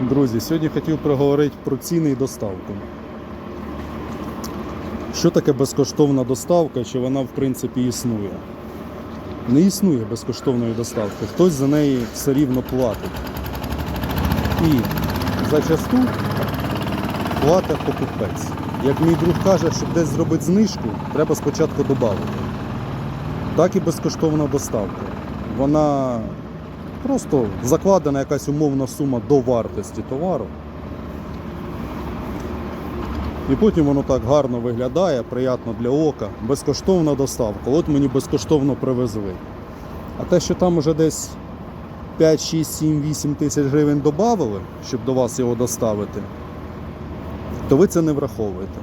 Друзі, сьогодні хотів проговорити про ціни і доставку. Що таке безкоштовна доставка, чи вона в принципі існує? Не існує безкоштовної доставки. Хтось за неї все рівно платить. І зачасту платить покупець. Як мій друг каже, щоб десь зробити знижку, треба спочатку додати. Так і безкоштовна доставка. Вона просто закладена якась умовна сума до вартості товару. І потім воно так гарно виглядає, приємно для ока. Безкоштовна доставка. От мені безкоштовно привезли. А те, що там уже десь 5, 6, 7, 8 тисяч гривень додали, щоб до вас його доставити, то ви це не враховуєте.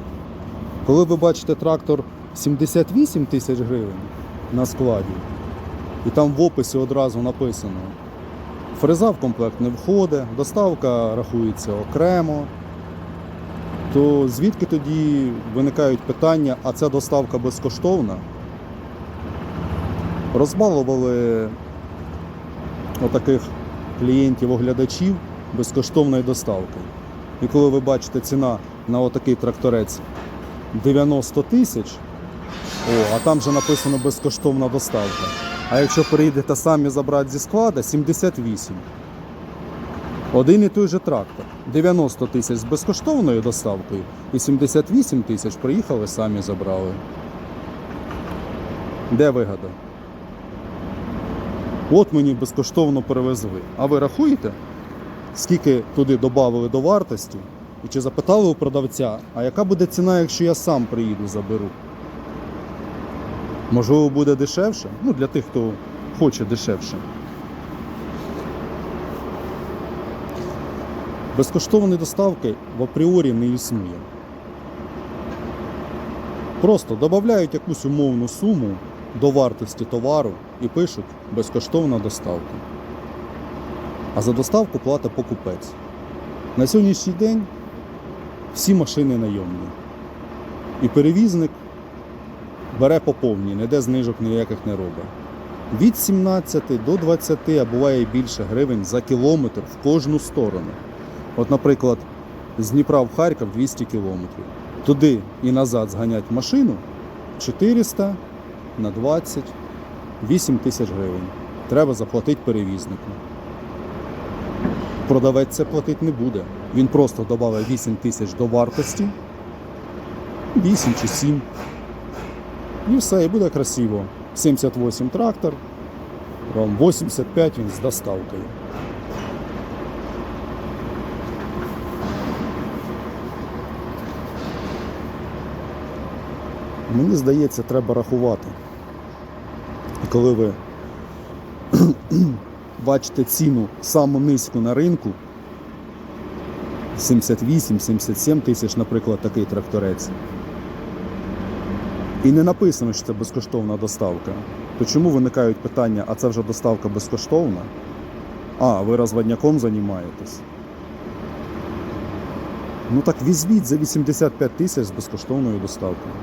Коли ви бачите трактор 78 тисяч гривень на складі, і там в описі одразу написано, фреза в комплект не входить, доставка рахується окремо, то звідки тоді виникають питання, а ця доставка безкоштовна? Розбалували отаких клієнтів-оглядачів безкоштовної доставки. І коли ви бачите ціна на отакий тракторець 90 тисяч, а там же написано безкоштовна доставка. А якщо приїдете самі забрати зі склада, 78. Один і той же трактор. 90 тисяч з безкоштовною доставкою і 78 тисяч приїхали самі забрали. Де вигода? От мені безкоштовно перевезли. А ви рахуєте, скільки туди додали до вартості? І чи запитали у продавця, а яка буде ціна, якщо я сам приїду заберу? Можливо, буде дешевше? Ну, для тих, хто хоче дешевше. Безкоштовної доставки в апріорі не існує. Просто додають якусь умовну суму до вартості товару і пишуть безкоштовна доставка. А за доставку платить покупець. На сьогоднішній день всі машини найомні. І перевізник бере по повній, ніде знижок ніяких не робить. Від 17 до 20, а буває і більше гривень за кілометр в кожну сторону. От, наприклад, з Дніпра в Харків 200 кілометрів. Туди і назад зганять машину 400 на 20, 8 тисяч гривень. Треба заплатити перевізнику. Продавець це платити не буде. Він просто додав 8 тисяч до вартості, 8 чи 7. І все, і буде красиво. 78 трактор, 85 він з доставкою. Мені здається, треба рахувати. І коли ви бачите ціну саму низьку на ринку, 78-77 тисяч, наприклад, такий тракторець. І не написано, що це безкоштовна доставка. То чому виникають питання, а це вже доставка безкоштовна? А, ви розводняком займаєтесь? Ну так візьміть за 85 тисяч з безкоштовною доставкою.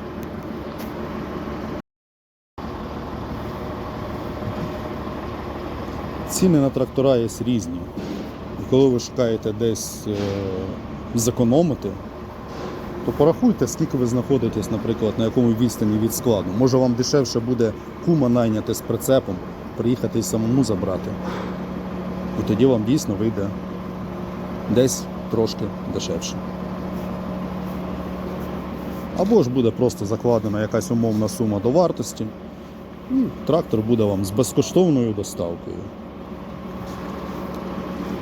Ціни на трактора є різні. І коли ви шукаєте десь е, зекономити, то порахуйте, скільки ви знаходитесь, наприклад, на якому відстані від складу. Може вам дешевше буде кума найняти з прицепом, приїхати і самому забрати. І тоді вам дійсно вийде десь трошки дешевше. Або ж буде просто закладена якась умовна сума до вартості, і трактор буде вам з безкоштовною доставкою.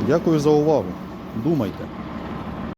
Дякую за увагу. Думайте.